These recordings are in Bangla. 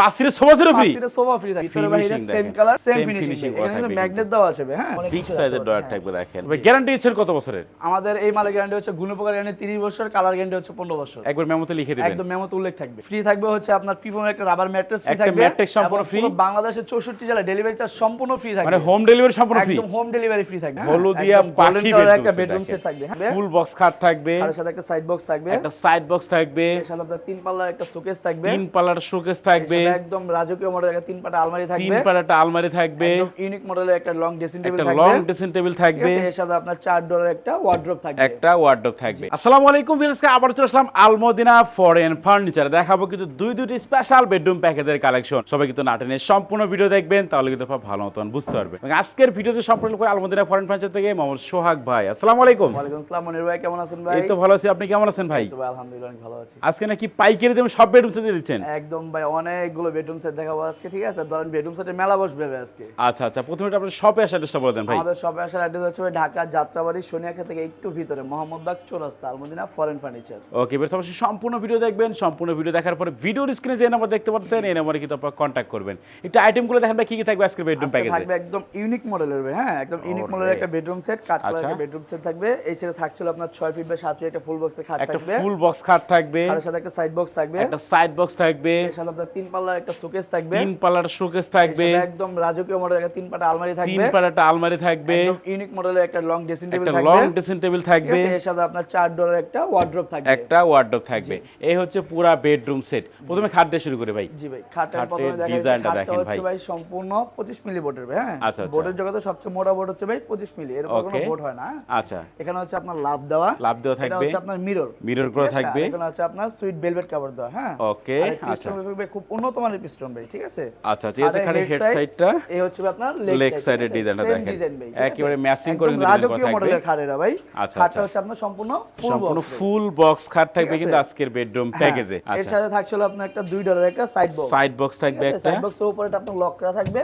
পাঁচ সোফা ফ্রি সোফা ফ্রি থাকবে ভিতরে বাইরে সেম কালার সেম ফিনিশিং এখানে ম্যাগনেট দেওয়া আছে হ্যাঁ বিগ সাইজের ডয়ার থাকবে দেখেন। গ্যারান্টি দিচ্ছেন কত বছরের? হ্যাঁ। আমাদের এই মালের গ্যারান্টি হচ্ছে গুণপকার গ্যারান্টি 30 বছর কালার গ্যারান্টি হচ্ছে 15 বছর। একবার মেমোতে লিখে দিবেন। একদম মেমোতে উল্লেখ থাকবে। ফ্রি থাকবে হচ্ছে আপনার পিপমের একটা রাবার ম্যাট্রেস ফ্রি একটা থাকবে। mattress সম্পূর্ণ? পুরো বাংলাদেশের 64 জেলায় ডেলিভারি চার্জ সম্পূর্ণ ফ্রি থাকবে। মানে হোম ডেলিভারি সম্পূর্ণ ফ্রি একদম হোম ডেলিভারি ফ্রি থাকবে। হ্যাঁ। হলুদিয়া পাখি একটা বেডরুম সেট থাকবে। হ্যাঁ ফুল বক্স খাট থাকবে। তার সাথে একটা সাইড বক্স থাকবে। একটা সাইড বক্স থাকবে। এর সাথে আপনার তিন পাল্লার একটা শোকেস থাকবে। তিন পাল্লার শোকেস থাকবে। একদম রাজকীয় মডেলের একটা তিন পাটা আলমারি তিন থাকবে। পাল্লার একটা আলমারি থাকবে। ইউনিক মডেলের একটা লং ড্রেসিং টেবিল থাকবে। লং ড্রেসিং টেবিল থাকবে। এর সাথে আপনার চার ডলার একটা ওয়ার্ড্রপ থাকবে। একটা ওয়ার্ডরোব থাকবে। আসসালামু আলাইকুম ভিউয়ার্সকে আবার চলে আসলাম আলমদিনা ফরেন ফার্নিচার দেখাবো কিন্তু দুই দুটি স্পেশাল বেডরুম প্যাকেজের কালেকশন সবাই কিন্তু নাটেনের সম্পূর্ণ ভিডিও দেখবেন তাহলে কিন্তু ভালো মতন বুঝতে পারবেন। এবং আজকের ভিডিওতে সম্পূর্ণ করে আলমদিনা ফরেন ফার্নিচার থেকে মোহাম্মদ সোহাগ ভাই। আসসালামু আলাইকুম। ওয়ালাইকুম আসসালাম মনির ভাই কেমন আছেন ভাই? এই তো ভালো আছি। আপনি কেমন আছেন ভাই? তো ভাই আলহামদুলিল্লাহ ভালো আছি। আজকে নাকি পাইকারি দামে সব বেডরুম দিচ্ছেন? একদম ভাই অনেকগুলো বেডরুম সেট দেখাবো আজকে ঠিক আছে? ধরেন বেডরুম সেটে মেলা বসবে আজকে। আচ্ছা আচ্ছা প্রথমে আপনার শপে আসার চেষ্টা বলে দেন ভাই। আমাদের শপে আসার অ্যাড্রেস হচ্ছে ঢাকা যাত্রাবাড়ি সোনিয়াখা থেকে একটু ভিতরে মোহাম্মদবাগ চৌরাস্তা আলমদিনা ফরেন ফার্নিচার ওকে এবার অবশ্যই সম্পূর্ণ ভিডিও দেখবেন সম্পূর্ণ ভিডিও দেখার পরে ভিডিওর স্ক্রিনে যে নাম্বার দেখতে পাচ্ছেন এই নাম্বারে কিন্তু আপনারা কন্ট্যাক্ট করবেন। একটু আইটেমগুলো দেখেন ভাই কি কি থাকবে আজকের বেডরুম প্যাকেজে থাকবে একদম ইউনিক মডেলের হ্যাঁ? একদম ইউনিক মডেলের একটা বেডরুম সেট কাঠ করা। একটা বেডরুম সেট থাকবে। এই ছেলে থাকছিল আপনার 6 ফিট বাই 7 ফিট একটা ফুল বক্সের খাট থাকবে। একটা ফুল বক্স খাট থাকবে। তার সাথে একটা সাইড বক্স থাকবে। একটা সাইড বক্স থাকবে। এর সাথে আপনার তিন পাল্লার একটা শোকেস থাকবে। তিন পাল্লার শোকেস থাকবে। একদম রাজকীয় মডেলের একটা তিন পাটা আলমারি তিন থাকবে। পাল্লার একটা আলমারি থাকবে। ইউনিক মডেলের একটা লং ড্রেসিং টেবিল থাকবে। লং ড্রেসিং টেবিল থাকবে। এর সাথে আপনার চার ডলার একটা ওয়ার্ড্রপ থাকবে। একটা ওয়ার্ডরোব থাকবে। এই হচ্ছে পুরা বেডরুম সেট প্রথমে খাট দিয়ে শুরু করে ভাই। জি ভাই খাটের প্রথমে দেখা design টা যাচ্ছে দেখেন ভাই। ভাই সম্পূর্ণ 25 মিলি বোর্ডের ভাই হ্যাঁ? আচ্ছা, আচ্ছা। বোর্ডের জগতে সবচেয়ে মোটা বোর্ড হচ্ছে ভাই 25 মিলি। এর কোনো বোর্ড হয় না হ্যাঁ? আচ্ছা। এখানে হচ্ছে আপনার লাভ দেওয়া। লাভ দেওয়া এটা থাকবে। হচ্ছে আপনার মিরর মিরর করা থাকবে। এখানে হচ্ছে আপনার সুইট ভেলভেট কভার দেওয়া হ্যাঁ? ওকে আচ্ছা। খুব উন্নত মানের পিস্টন ভাই ঠিক আছে? আচ্ছা আচ্ছা এই এই খালি হেড সাইডটা এই হচ্ছে আপনার লেগ side এর design টা দেখেন। একেবারে matching করে কিন্তু রাজকীয় থাকবে। মডেলের খাটেরা ভাই। আচ্ছা, খাটটা আচ্ছা। হচ্ছে আপনার সম্পূর্ণ ফুল সম্পূর্ণ ফুল বক্স খাট থাকবে কিন্তু আজকের বেডরুম প্যাকেজে এর আচ্ছা। সাথে থাকছিল আপনার একটা দুই ডলার একটা সাইড বক্স সাইড বক্স থাকবে একটা। সাইড বক্সের উপরে আপনার লক করা থাকবে।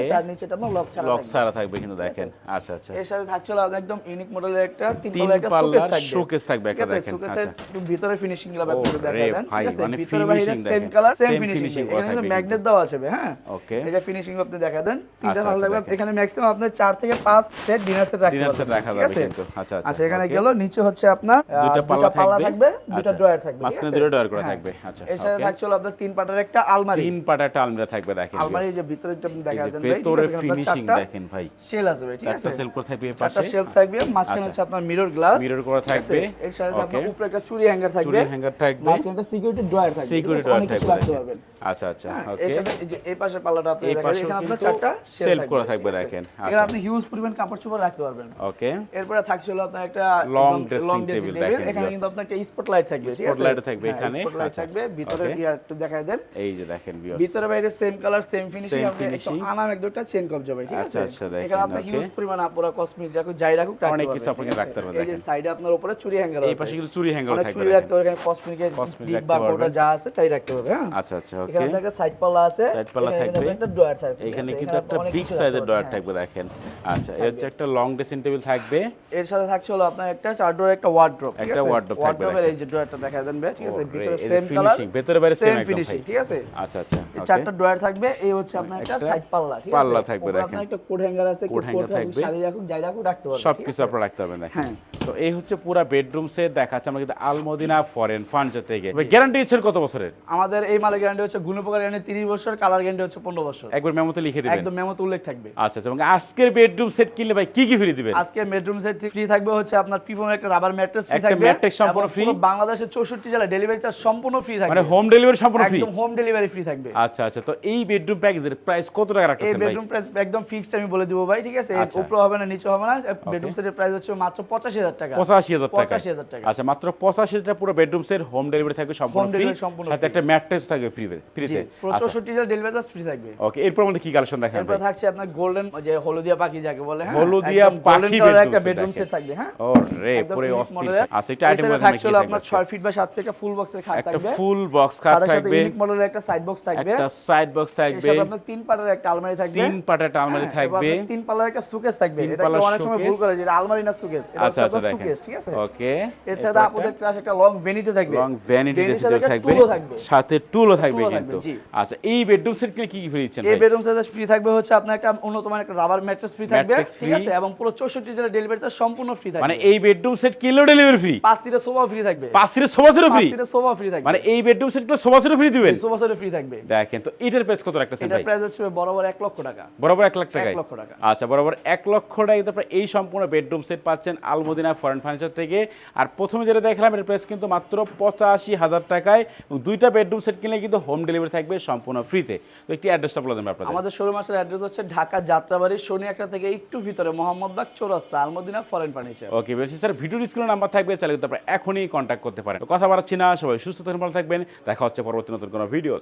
আছে, আর নিচেটা আপনার লক ছাড়া লক। সারা থাকবে কিন্তু দেখেন। আচ্ছা আচ্ছা। এর সাথে থাকছিল আপনার একদম ইউনিক মডেলের একটা তিন পাল্লার একটা শোকেস থাকবে। শোকেস থাকবে একটা দেখেন। আচ্ছা। একটু ভিতরে ফিনিশিংগুলো ব্যাপারে ভাই, ঠিক আছে? মানে ভিতরে বাইরে সেম কালার সেম ফিনিশিং করা এখানে ম্যাগনেট দেওয়া আছে হ্যাঁ? ওকে এটা ফিনিশিং আপনি দেখা দেন তিনটা আচ্ছা, ভালো আচ্ছা, লাগবে। এখানে ম্যাক্সিমাম আপনার 4 থেকে 5 সেট ডিনার সেট রাখতে ডিনার সেট রাখা যাবে কিন্তু। আচ্ছা আচ্ছা আচ্ছা এখানে গেল নিচে হচ্ছে আপনার দুইটা পাল্লা থাকবে। থাকবে আচ্ছা। ড্রয়ার থাকবে মাঝখানে দুটো ডয়ার করা হ্যাঁ। থাকবে আচ্ছা এর সাথে। থাকছিল আপনার তিন পাটার একটা আলমারি। তিন পাটা একটা আলমিরা থাকবে দেখেন আলমারি যে ভিতরে একটু আপনি দেখা দেন ভাই ভেতরে ফিনিশিং দেখেন ভাই। শেল আছে ভাই ঠিক আছে? সেল করে থাকবে এই চারটা পাশে শেলফ থাকবে মাঝখানে আচ্ছা। হচ্ছে আপনার মিরর গ্লাস মিরর করা থাকবে এর সাথে আপনার উপরে একটা চুরি হ্যাঙ্গার থাকবে। চুরি হ্যাঙ্গার থাকবে। মাঝখানে একটা সিকিউরিটি ড্রয়ার থাকবে সিকিউরিটি ঠিক আছে? ডোর অনেক কিছু থাকবে। পারবেন। আচ্ছা আচ্ছা হ্যাঁ, এর সাথে এই পাশের পাল্লাটা আপনি দেখেন এখানে আপনার চারটা শেল করা থাকবে দেখেন। এখানে আচ্ছা। আপনি হিউজ পরিমাণ কাপড় চোপড় রাখতে পারবেন। ওকে এরপরে থাকছিল আপনার একটা long dressing table দেখেন, এখানে কিন্তু আপনার একটা স্পটলাইট থাকবে ঠিক আছে? থাকবে এখানে, স্পটলাইট আচ্ছা। থাকবে ভিতরে Okay. একটু দেখায় দেন। এই যে দেখেন ভিউয়ার্স ভিতরে বাইরে সেম কালার সেম ফিনিশিং আপনি একটু। আনাম একদমটা চেন কপ যাবে ঠিক আচ্ছা, আছে? আচ্ছা, দেখেন, এখানে আপনি হিউজ পরিমাণ আপুরা কসমেটিক রাখুক যাই রাখুক রাখতে অনেক কিছু আপনাকে রাখতে পারবেন, এই যে সাইডে আপনার উপরে চুরি হ্যাঙ্গার এই পাশে কিন্তু চুরি হ্যাঙ্গার থাকবে চুরি। রাখতে পারবেন Cosmetic ডিপ বা কোটা যা আছে তাই রাখতে পারবে হ্যাঁ? আচ্ছা আচ্ছা ওকে একটা সাইড পাল্লা আছে Side পাল্লা থাকবে। একটা ড্রয়ার থাকবে এখানে কিন্তু একটা বিগ সাইজের ডয়ার হ্যাঁ। থাকবে দেখেন। আচ্ছা এর হচ্ছে একটা লং ড্রেসিং টেবিল থাকবে। এর সাথে থাকছে হলো আপনার একটা চার ডোর একটা ওয়ার্ড্রপ একটা wardrobe থাকবে ওয়ার্ড্রপের এই যে ড্রয়ারটা দেখা দেন ঠিক আছে? ভিতরে সেম কালার ভেতরে বাইরে সেম ফিনিশিং ঠিক আছে? আচ্ছা আচ্ছা এই চারটা ড্রয়ার থাকবে এই হচ্ছে আপনার একটা সাইড পাল্লা ঠিক আছে? পাল্লা থাকবে দেখেন। আপনার একটা কোট হ্যাঙ্গার আছে কোট হ্যাঙ্গার থাকবে। শাড়ি যাই রাখতে পারবেন সব ঠিক কিছু আছে? আপনারা রাখতে পারবেন দেখেন। হ্যাঁ। তো এই হচ্ছে পুরো বেডরুম সেট দেখাচ্ছে আমরা কিন্তু আলমদিনা ফরেন ফার্নিচার থেকে। গ্যারান্টি দিচ্ছেন কত বছরের? আমাদের এই মালের গ্যারান্টি হচ্ছে গুণপকার গ্যারান্টি 30 বছর কালার গ্যারান্টি হচ্ছে 15 বছর। একবার মেমোতে লিখে দিবেন। একদম মেমোতে উল্লেখ থাকবে। আচ্ছা আচ্ছা এবং আজকের বেডরুম সেট কিনলে ভাই কি কি ফ্রি দিবেন? আজকে বেডরুম সেট ফ্রি থাকবে হচ্ছে আপনার পিপমের একটা রাবার ম্যাট্রেস ফ্রি থাকবে। mattress সম্পূর্ণ? পুরো বাংলাদেশের 64 জেলায় ডেলিভারি চার্জ সম্পূর্ণ ফ্রি থাকবে। মানে হোম ডেলিভারি সম্পূর্ণ ফ্রি একদম হোম ডেলিভারি ফ্রি থাকবে। আচ্ছা আচ্ছা তো এই বেডরুম প্যাকেজের প্রাইস কত টাকা এই রাখতেছেন ভাই? বেডরুম প্রাইস একদম ফিক্সড আমি বলে দিব ভাই ঠিক আছে? আচ্ছা। উপরে হবে না নিচে হবে না। বেডরুম সেটের প্রাইস হচ্ছে মাত্র 85000 টাকা। পঁচাশি হাজার টাকা। 85,000 টাকা। আচ্ছা মাত্র পঁচাশি হাজার পুরো বেডরুম সেট হোম ডেলিভারি থাকবে সম্পূর্ণ ফ্রি সাথে একটা ম্যাট্রেস থাকবে ফ্রি ফ্রিতে। পুরো 64 জেলায় ডেলিভারি চার্জ ফ্রি থাকবে। ওকে এরপর মধ্যে কি কালেকশন দেখাবেন এরপর থাকছে আপনার গোল্ডেন যে হলুদিয়া পাখি যাকে বলে হ্যাঁ? হলুদিয়া পাখি একটা বেডরুম সেট থাকবে হ্যাঁ? পুরো অস্থির। আচ্ছা এটা আইটেম সাথে থাকছিল আপনার 6 ফিট বা 7 ফিট একটা ফুল বক্সের খাট একটা ফুল বক্স খাট তার সাথে ইউনিক মডেলের একটা সাইড বক্স থাকবে। একটা সাইড বক্স এর সাথে আপনার তিন পাটার একটা আলমারি থাকবে। তিন একটা আলমারি হ্যাঁ, থাকবে। তিন পাল্লার একটা সুকেস থাকবে। এটা অনেক সময় ভুল করে যে আলমারি না সুকেস এটা আচ্ছা হচ্ছে আচ্ছা আপনার সুকেস ঠিক আছে? ওকে এর সাথে আপনাদের ক্লাস একটা লং ভেনিটি থাকবে। লং ভ্যানিটি থাকবে সাথে টুলও থাকবে, তো আচ্ছা এই বেডরুম সেট কিনে কি কি ফ্রি দিচ্ছেন এই বেডরুম সাইজ ফ্রি থাকবে হচ্ছে আপনার একটা উন্নত মানের একটা রাবার ম্যাট্রেস ফ্রি থাকবে ঠিক আছে? এবং পুরো 64 জেলা ডেলিভারি চার্জ সম্পূর্ণ ফ্রি থাকবে। মানে এই বেডরুম সেট কিনলেও ডেলিভারি ফ্রি পাঁচ সিটের সোফা ফ্রি থাকবে। পাঁচ সিটের সোফা সেটও পাঁচ ফ্রি সিটের সোফা ফ্রি থাকবে। মানে এই বেডরুম সেট কিনলে সোফা সেটও ফ্রি দিবেন? সোফা সেটও ফ্রি থাকবে। দেখেন তো এটার প্রাইস কত রাখতেছেন এটার প্রাইস হচ্ছে বরাবর 1 লক্ষ টাকা। বরাবর এক লাখ টাকায়? এক লক্ষ টাকা। আচ্ছা বরাবর এক লক্ষ টাকায় তারপরে এই সম্পূর্ণ বেডরুম সেট পাচ্ছেন আলমদিনা ফরেন ফার্নিচার থেকে। আর প্রথমে যেটা দেখলাম এর প্রাইস কিন্তু মাত্র পঁচাশি হাজার টাকায়। দুইটা বেডরুম সেট কিনলে কিন্তু হোম ডেলিভারি থাকবে সম্পূর্ণ ফ্রিতে তো একটি অ্যাড্রেসটা বলে দেবেন আপনাদের। আমাদের শোরুম আসলে অ্যাড্রেস হচ্ছে ঢাকা যাত্রাবাড়ি একটা থেকে একটু ভিতরে মোহাম্মদবাগ চৌরাস্তা আলমদিনা ফরেন ফার্নিচার ওকে বেশি স্যার ভিডিও স্ক্রিনে নাম্বার থাকবে চাইলে কিন্তু আপনারা এখনই কন্ট্যাক্ট করতে পারেন। কথা বাড়াচ্ছি না সবাই সুস্থ থাকবেন ভালো থাকবেন। দেখা হচ্ছে পরবর্তী নতুন কোনো ভিডিও